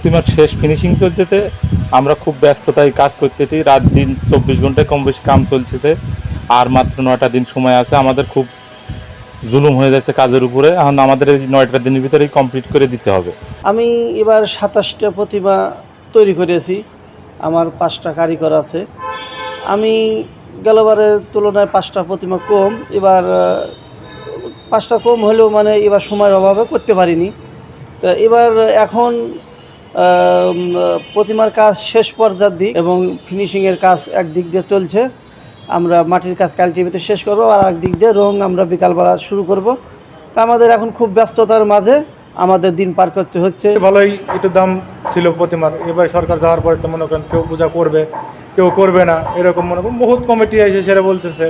প্রতিমার শেষ ফিনিশিং চলছেতে আমরা খুব ব্যস্ততায় কাজ করতেছি, রাত দিন চব্বিশ ঘন্টায় কম বেশি কাম চলছেতে আর মাত্র নয়টা দিন সময় আছে, আমাদের খুব জুলুম হয়ে যাচ্ছে কাজের উপরে। এখন আমাদের এই নয়টা দিনের ভিতরেই কমপ্লিট করে দিতে হবে। আমি এবার সাতাশটা প্রতিমা তৈরি করেছি, আমার পাঁচটা কারিগর আছে। আমি গেলবারের তুলনায় পাঁচটা প্রতিমা কম, এবার পাঁচটা কম হলেও মানে এবার সময়ের অভাবে করতে পারিনি। তা এবার এখন প্রতিমার কাজ শেষ পর্যায়ের দিক এবং ফিনিশিংয়ের কাজ এক দিক দিয়ে চলছে। আমরা মাটির কাজ কালটিভেতে শেষ করব, আর এক দিক দিয়ে রং আমরা বিকালবেলা শুরু করব। তা আমাদের এখন খুব ব্যস্ততার মাঝে আমাদের দিন পার করতে হচ্ছে। ভালোই একটু দাম ছিল প্রতিমার। এবার সরকার যাওয়ার পরে তো মনে করেন কেউ পূজা করবে, কেউ করবে না। এরকম মনে করেন বহুত কমিটি এসে সেটা বলতেছে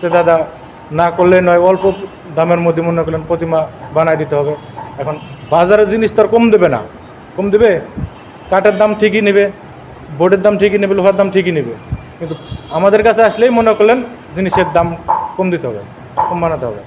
যে, দাদা, না করলে নয়, অল্প দামের মধ্যে মনে করেন প্রতিমা বানায় দিতে হবে। এখন বাজারের জিনিস তো আর কম দেবে না। কম দেবে? কাঠের দাম ঠিকই নেবে, বোর্ডের দাম ঠিকই নেবে, লোহার দাম ঠিকই নেবে। কিন্তু আমাদের কাছে আসলেই মনে করলেন জিনিসের দাম কম দিতে হবে, কম বানাতে হবে।